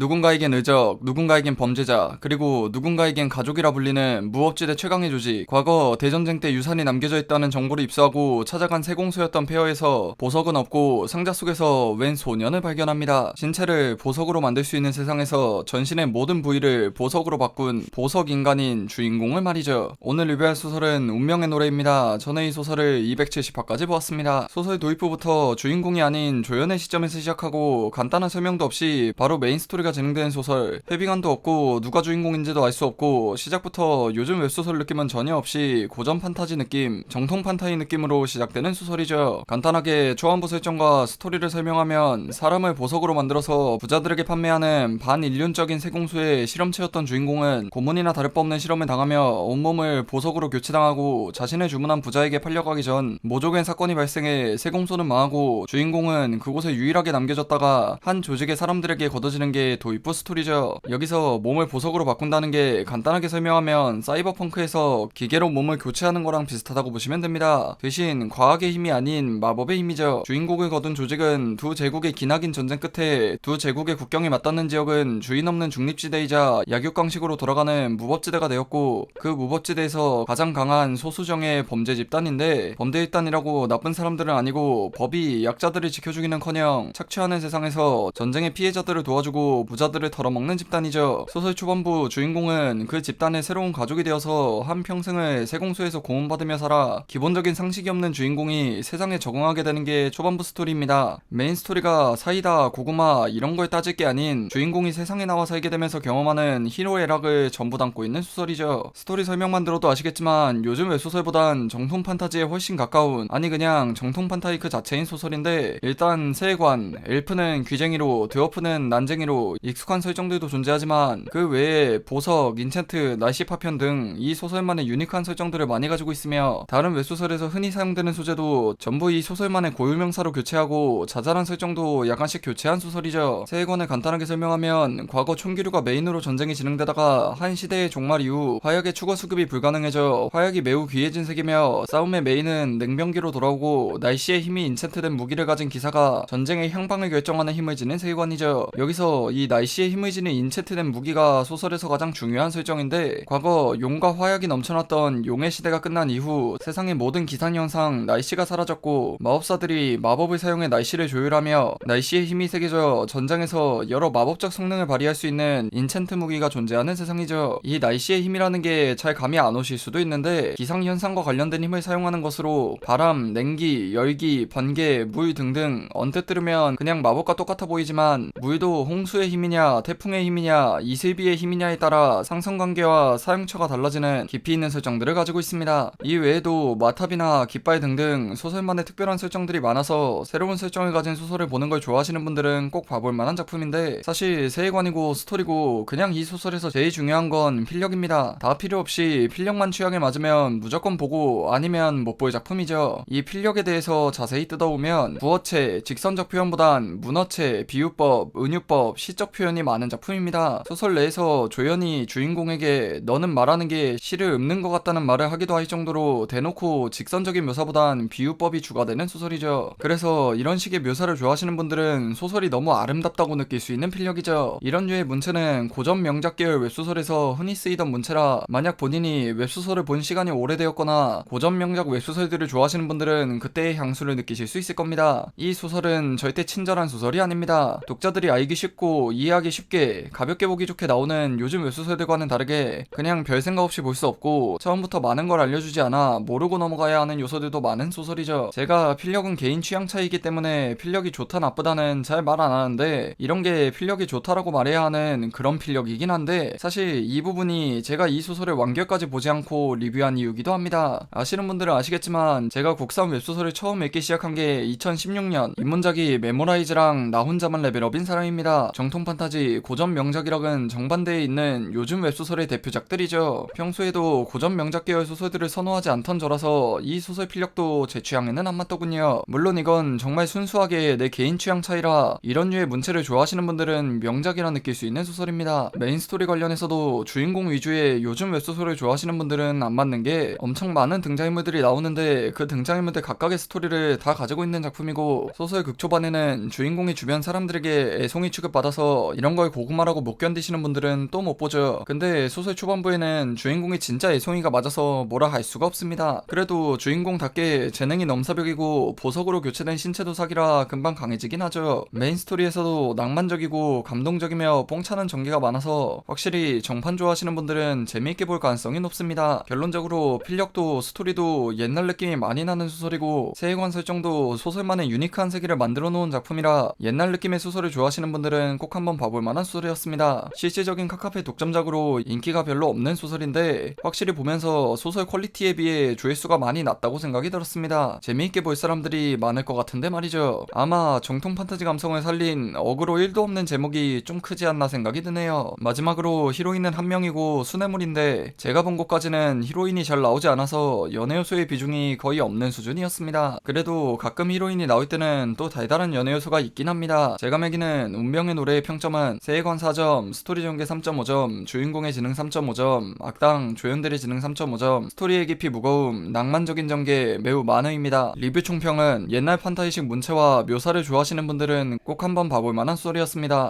누군가에겐 의적, 누군가에겐 범죄자, 그리고 누군가에겐 가족이라 불리는 무법지대 최강의 조직. 과거 대전쟁 때 유산이 남겨져 있다는 정보를 입수하고 찾아간 세공소였던 폐허에서 보석은 없고 상자 속에서 웬 소년을 발견합니다. 신체를 보석으로 만들 수 있는 세상에서 전신의 모든 부위를 보석으로 바꾼 보석 인간인 주인공을 말이죠. 오늘 리뷰할 소설은 운명의 노래입니다. 저는 이 소설을 270화까지 보았습니다. 소설 도입부부터 주인공이 아닌 조연의 시점에서 시작하고 간단한 설명도 없이 바로 메인 스토리가 진행되는 소설. 헤비감도 없고 누가 주인공인지도 알 수 없고 시작부터 요즘 웹소설 느낌은 전혀 없이 고전 판타지 느낌, 정통 판타지 느낌으로 시작되는 소설이죠. 간단하게 초안부 설정과 스토리를 설명하면 사람을 보석으로 만들어서 부자들에게 판매하는 반인륜적인 세공수의 실험체였던 주인공은 고문이나 다를 바 없는 실험을 당하며 온몸을 보석으로 교체당하고 자신의 주문한 부자에게 팔려가기 전 모조겐 사건이 발생해 세공소는 망하고 주인공은 그곳에 유일하게 남겨졌다가 한 조직의 사람들에게 걷어지는 게 도입부 스토리죠. 여기서 몸을 보석으로 바꾼다는 게 간단하게 설명하면 사이버펑크에서 기계로 몸을 교체하는 거랑 비슷하다고 보시면 됩니다. 대신 과학의 힘이 아닌 마법의 힘이죠. 주인공을 거둔 조직은 두 제국의 기나긴 전쟁 끝에 두 제국의 국경이 맞닿는 지역은 주인 없는 중립지대이자 약육강식으로 돌아가는 무법지대가 되었고 그 무법지대에서 가장 강한 소수정의 범죄 집단인데 범죄 집단이라고 나쁜 사람들은 아니고 법이 약자들을 지켜주기는커녕 착취하는 세상에서 전쟁의 피해자들을 도와주고 부자들을 털어먹는 집단이죠. 소설 초반부 주인공은 그 집단의 새로운 가족이 되어서 한 평생을 세공소에서 고문받으며 살아 기본적인 상식이 없는 주인공이 세상에 적응하게 되는 게 초반부 스토리입니다. 메인 스토리가 사이다, 고구마 이런 걸 따질 게 아닌 주인공이 세상에 나와 살게 되면서 경험하는 희노 애락을 전부 담고 있는 소설이죠. 스토리 설명만 들어도 아시겠지만 요즘 웹소설보단 정통 판타지에 훨씬 가까운 아니 그냥 정통 판타지 그 자체인 소설인데 일단 세관, 엘프는 귀쟁이로 드워프는 난쟁이로 익숙한 설정들도 존재하지만 그 외에 보석, 인챈트, 날씨 파편 등 이 소설만의 유니크한 설정들을 많이 가지고 있으며 다른 웹소설에서 흔히 사용되는 소재도 전부 이 소설만의 고유명사로 교체하고 자잘한 설정도 약간씩 교체한 소설이죠. 세관을 간단하게 설명하면 과거 총기류가 메인으로 전쟁이 진행되다가 한 시대의 종말 이후 화약의 추가 수급이 불가능해져 화약이 매우 귀해진 세계며 싸움의 메인은 냉병기로 돌아오고 날씨의 힘이 인챈트된 무기를 가진 기사가 전쟁의 향방을 결정하는 힘을 지닌 세관이죠. 여기서 이 날씨의 힘을 지닌 인챈트된 무기가 소설에서 가장 중요한 설정인데 과거 용과 화약이 넘쳐났던 용의 시대가 끝난 이후 세상의 모든 기상 현상 날씨가 사라졌고 마법사들이 마법을 사용해 날씨를 조율하며 날씨의 힘이 새겨져 전장에서 여러 마법적 성능을 발휘할 수 있는 인챈트 무기가 존재하는 세상이죠. 이 날씨의 힘이라는 게 잘 감이 안 오실 수도 있는데 기상 현상과 관련된 힘을 사용하는 것으로 바람, 냉기, 열기, 번개, 물 등등 언뜻 들으면 그냥 마법과 똑같아 보이지만 물도 홍수의 힘이냐 태풍의 힘이냐 이슬비의 힘이냐에 따라 상성관계와 사용처가 달라지는 깊이 있는 설정들을 가지고 있습니다. 이 외에도 마탑이나 깃발 등등 소설만의 특별한 설정들이 많아서 새로운 설정을 가진 소설을 보는 걸 좋아하시는 분들은 꼭 봐볼 만한 작품인데 사실 세계관이고 스토리고 그냥 이 소설에서 제일 중요한 건 필력입니다. 다 필요 없이 필력만 취향에 맞으면 무조건 보고 아니면 못 볼 작품이죠. 이 필력에 대해서 자세히 뜯어보면 부어체, 직선적 표현보단 문어체, 비유법, 은유법, 시적 표현이 많은 작품입니다. 소설 내에서 조연이 주인공에게 너는 말하는 게 시를 읊는 것 같다는 말을 하기도 할 정도로 대놓고 직선적인 묘사보단 비유법이 주가 되는 소설이죠. 그래서 이런 식의 묘사를 좋아하시는 분들은 소설이 너무 아름답다고 느낄 수 있는 필력이죠. 이런 류의 문체는 고전 명작 계열 웹소설에서 흔히 쓰이던 문체라 만약 본인이 웹소설을 본 시간이 오래되었거나 고전 명작 웹소설들을 좋아하시는 분들은 그때의 향수를 느끼실 수 있을 겁니다. 이 소설은 절대 친절한 소설이 아닙니다. 독자들이 알기 쉽고 이해하기 쉽게 가볍게 보기 좋게 나오는 요즘 웹소설들과는 다르게 그냥 별 생각 없이 볼 수 없고 처음부터 많은 걸 알려주지 않아 모르고 넘어가야 하는 요소들도 많은 소설이죠. 제가 필력은 개인 취향 차이기 때문에 필력이 좋다 나쁘다는 잘 말 안 하는데 이런 게 필력이 좋다라고 말해야 하는 그런 필력이긴 한데 사실 이 부분이 제가 이 소설을 완결까지 보지 않고 리뷰한 이유기도 합니다. 아시는 분들은 아시겠지만 제가 국산 웹소설을 처음 읽기 시작한 게 2016년 입문작이 메모라이즈랑 나 혼자만 레벨업인 사람입니다. 정통 판타지 고전 명작이랑은 정반대에 있는 요즘 웹소설의 대표작들이죠. 평소에도 고전 명작 계열 소설들을 선호하지 않던 저라서 이 소설 필력도 제 취향에는 안 맞더군요. 물론 이건 정말 순수하게 내 개인 취향 차이라 이런 류의 문체를 좋아하시는 분들은 명작이라 느낄 수 있는 소설입니다. 메인 스토리 관련해서도 주인공 위주의 요즘 웹소설을 좋아하시는 분들은 안 맞는 게 엄청 많은 등장인물들이 나오는데 그 등장인물들 각각의 스토리를 다 가지고 있는 작품이고 소설 극초반에는 주인공이 주변 사람들에게 애송이 취급받아서 많아서 이런 걸 고구마라고 못 견디시는 분들은 또 못 보죠. 근데 소설 초반부에는 주인공이 진짜 애송이가 맞아서 뭐라 할 수가 없습니다. 그래도 주인공답게 재능이 넘사벽이고 보석으로 교체된 신체도 사기라 금방 강해지긴 하죠. 메인 스토리에서도 낭만적이고 감동적이며 뽕차는 전개가 많아서 확실히 정판 좋아하시는 분들은 재미있게 볼 가능성이 높습니다. 결론적으로 필력도 스토리도 옛날 느낌이 많이 나는 소설이고 세계관 설정도 소설만의 유니크한 세계를 만들어 놓은 작품이라 옛날 느낌의 소설을 좋아하시는 분들은 꼭 한번 봐볼 만한 소설이었습니다. 실질적인 카카페 독점작으로 인기가 별로 없는 소설인데 확실히 보면서 소설 퀄리티에 비해 조회수가 많이 낮다고 생각이 들었습니다. 재미있게 볼 사람들이 많을 것 같은데 말이죠. 아마 정통 판타지 감성을 살린 어그로 1도 없는 제목이 좀 크지 않나 생각이 드네요. 마지막으로 히로인은 한 명이고 수뇌물인데 제가 본 곳까지는 히로인이 잘 나오지 않아서 연애 요소의 비중이 거의 없는 수준이었습니다. 그래도 가끔 히로인이 나올 때는 또 달달한 연애 요소가 있긴 합니다. 제가 매기는 운명의 노래 의 평점은 세계관 4점, 스토리 전개 3.5점, 주인공의 지능 3.5점, 악당 조연들의 지능 3.5점, 스토리의 깊이 무거움, 낭만적인 전개 매우 만회입니다. 리뷰 총평은 옛날 판타지식 문체와 묘사를 좋아하시는 분들은 꼭 한번 봐볼 만한 소리였습니다.